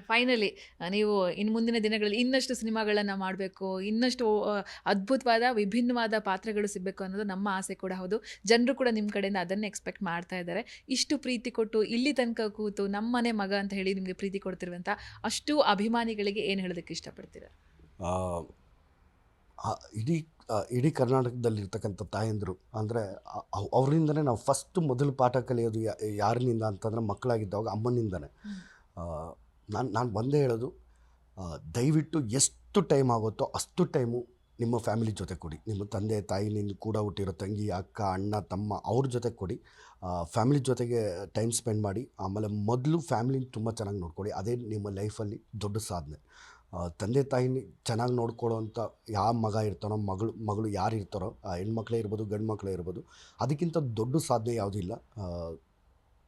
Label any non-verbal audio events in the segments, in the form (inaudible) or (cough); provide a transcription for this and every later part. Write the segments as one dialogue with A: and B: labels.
A: Finally ನೀವು ಇನ್ನು ಮುಂದಿನ ದಿನಗಳಲ್ಲಿ ಇನ್ನಷ್ಟು ಸಿನಿಮಾಗಳನ್ನು ಮಾಡಬೇಕು ಇನ್ನಷ್ಟು ಅದ್ಭುತವಾದ ವಿಭಿನ್ನವಾದ ಪಾತ್ರಗಳು ಸಿಗಬೇಕು ಅನ್ನೋದು ನಮ್ಮ ಆಸೆ ಕೂಡ ಹೌದು. ಜನರು ಕೂಡ ನಿಮ್ಮ ಕಡೆಯಿಂದ ಅದನ್ನೇ ಎಕ್ಸ್ಪೆಕ್ಟ್ ಮಾಡ್ತಾ ಇದ್ದಾರೆ. ಇಷ್ಟು ಪ್ರೀತಿ ಕೊಟ್ಟು ಇಲ್ಲಿ ತನಕ ಕೂತು ನಮ್ಮನೆ ಮಗ ಅಂತ ಹೇಳಿ ನಿಮಗೆ ಪ್ರೀತಿ ಕೊಡ್ತಿರುವಂಥ ಅಷ್ಟು ಅಭಿಮಾನಿಗಳಿಗೆ ಏನು ಹೇಳೋದಕ್ಕೆ ಇಷ್ಟಪಡ್ತೀರ?
B: ಇಡೀ ಇಡೀ ಕರ್ನಾಟಕದಲ್ಲಿರ್ತಕ್ಕಂಥ ತಾಯಂದರು ಅಂದರೆ ಅವರಿಂದನೇ ನಾವು ಫಸ್ಟ್ ಮೊದಲು ಪಾಠ ಕಲಿಯೋದು ಯಾ- ಯಾರಿನಿಂದ ಅಂತಂದರೆ ಮಕ್ಕಳಾಗಿದ್ದಾಗ ಅಮ್ಮನಿಂದನೇ. ನಾನು ನಾನು ಬಂದೇ ಹೇಳೋದು ದಯವಿಟ್ಟು ಎಷ್ಟು ಟೈಮ್ ಆಗುತ್ತೋ ಅಷ್ಟು ಟೈಮು ನಿಮ್ಮ ಫ್ಯಾಮಿಲಿ ಜೊತೆ ಕೊಡಿ. ನಿಮ್ಮ ತಂದೆ, ತಾಯಿ ನಿನ್ನ ಕೂಡ ಹುಟ್ಟಿರೋ ತಂಗಿ, ಅಕ್ಕ, ಅಣ್ಣ, ತಮ್ಮ ಅವ್ರ ಜೊತೆ ಕೊಡಿ. ಫ್ಯಾಮಿಲಿ ಜೊತೆಗೆ ಟೈಮ್ ಸ್ಪೆಂಡ್ ಮಾಡಿ, ಆಮೇಲೆ ಮೊದಲು ಫ್ಯಾಮಿಲಿನ ತುಂಬ ಚೆನ್ನಾಗಿ ನೋಡ್ಕೊಳ್ಳಿ ಅದೇ ನಿಮ್ಮ ಲೈಫಲ್ಲಿ ದೊಡ್ಡ ಸಾಧನೆ. ತಂದೆ, ತಾಯಿನ ಚೆನ್ನಾಗಿ ನೋಡ್ಕೊಳ್ಳೋವಂಥ ಯಾವ ಮಗ ಇರ್ತಾನೋ, ಮಗಳು ಮಗಳು ಯಾರು ಇರ್ತಾರೋ ಹೆಣ್ಮಕ್ಳೇ ಇರ್ಬೋದು ಗಂಡು ಮಕ್ಕಳೇ ಇರ್ಬೋದು, ಅದಕ್ಕಿಂತ ದೊಡ್ಡ ಸಾಧನೆ ಯಾವುದೂ ಇಲ್ಲ.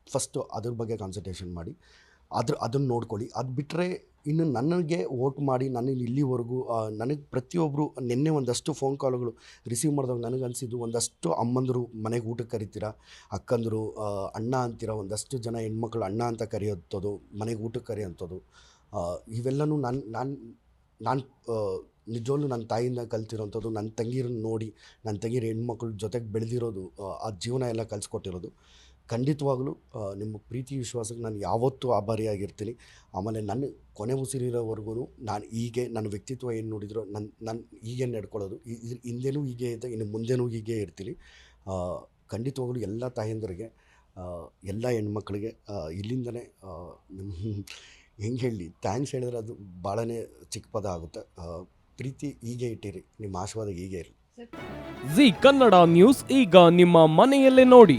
B: ಫಸ್ಟು ಅದ್ರ ಬಗ್ಗೆ ಕಾನ್ಸಂಟ್ರೇಷನ್ ಮಾಡಿ. ಅದ್ರ ಅದನ್ನು ನೋಡ್ಕೊಳ್ಳಿ. ಅದು ಬಿಟ್ಟರೆ ಇನ್ನು ನನಗೆ ವೋಟ್ ಮಾಡಿ ನನಗೆ ಇಲ್ಲಿವರೆಗೂ ನನಗೆ ಪ್ರತಿಯೊಬ್ಬರು ನಿನ್ನೆ ಒಂದಷ್ಟು ಫೋನ್ ಕಾಲ್ಗಳು ರಿಸೀವ್ ಮಾಡಿದಾಗ ನನಗೆ ಅನಿಸಿದ್ದು ಒಂದಷ್ಟು ಅಮ್ಮಂದರು ಮನೆಗೆ ಊಟಕ್ಕೆ ಕರಿತೀರಾ, ಅಕ್ಕಂದರು ಅಣ್ಣ ಅಂತೀರ, ಒಂದಷ್ಟು ಜನ ಹೆಣ್ಮಕ್ಳು ಅಣ್ಣ ಅಂತ ಕರೆಯೋಂಥದ್ದು, ಮನೆಗೆ ಊಟಕ್ಕೆ ಕರೆಯೋಂಥದ್ದು ಇವೆಲ್ಲನೂ ನಾನು ನಾನು ನಾನು ನಿಜವಲ್ಲೂ ನನ್ನ ತಾಯಿಯಿಂದ ಕಲ್ತಿರೋಂಥದ್ದು ನನ್ನ ತಂಗಿರನ್ನ ನೋಡಿ ನನ್ನ ತಂಗಿರ ಹೆಣ್ಮಕ್ಳು ಜೊತೆಗೆ ಬೆಳೆದಿರೋದು ಆ ಜೀವನ ಎಲ್ಲ ಕಲಿಸ್ಕೊಟ್ಟಿರೋದು. ಖಂಡಿತವಾಗ್ಲೂ ನಿಮ್ಮ ಪ್ರೀತಿ ವಿಶ್ವಾಸಕ್ಕೆ ನಾನು ಯಾವತ್ತೂ ಆಭಾರಿಯಾಗಿರ್ತೀನಿ. ಆಮೇಲೆ ನನ್ನ ಕೊನೆ ಉಸಿರಿರೋವರೆಗೂ ನಾನು ಹೀಗೆ, ನನ್ನ ವ್ಯಕ್ತಿತ್ವ ಏನು ನೋಡಿದ್ರು ನನ್ನ ನಾನು ಹೀಗೆ ನಡ್ಕೊಳ್ಳೋದು ಇದ್ರ ಹಿಂದೆನೂ ಹೀಗೆ ಇದೆ ಇನ್ನು ಮುಂದೆನೂ ಹೀಗೆ ಇರ್ತೀನಿ. ಖಂಡಿತವಾಗಲೂ ಎಲ್ಲ ತಾಯಂದರಿಗೆ ಎಲ್ಲ ಹೆಣ್ಮಕ್ಳಿಗೆ ಇಲ್ಲಿಂದನೇ (laughs) ಹೆಂಗೆ ಹೇಳಿ, ಥ್ಯಾಂಕ್ಸ್ ಹೇಳಿದ್ರೆ ಅದು ಭಾಳನೇ ಚಿಕ್ಕ ಪದ ಆಗುತ್ತೆ ಪ್ರೀತಿ ಹೀಗೆ ಇಟ್ಟಿರಿ, ನಿಮ್ಮ ಆಶೀರ್ವಾದ ಹೀಗೆ ಇರಲಿ.
C: ಜಿ ಕನ್ನಡ ನ್ಯೂಸ್ ಈಗ ನಿಮ್ಮ ಮನೆಯಲ್ಲೇ ನೋಡಿ.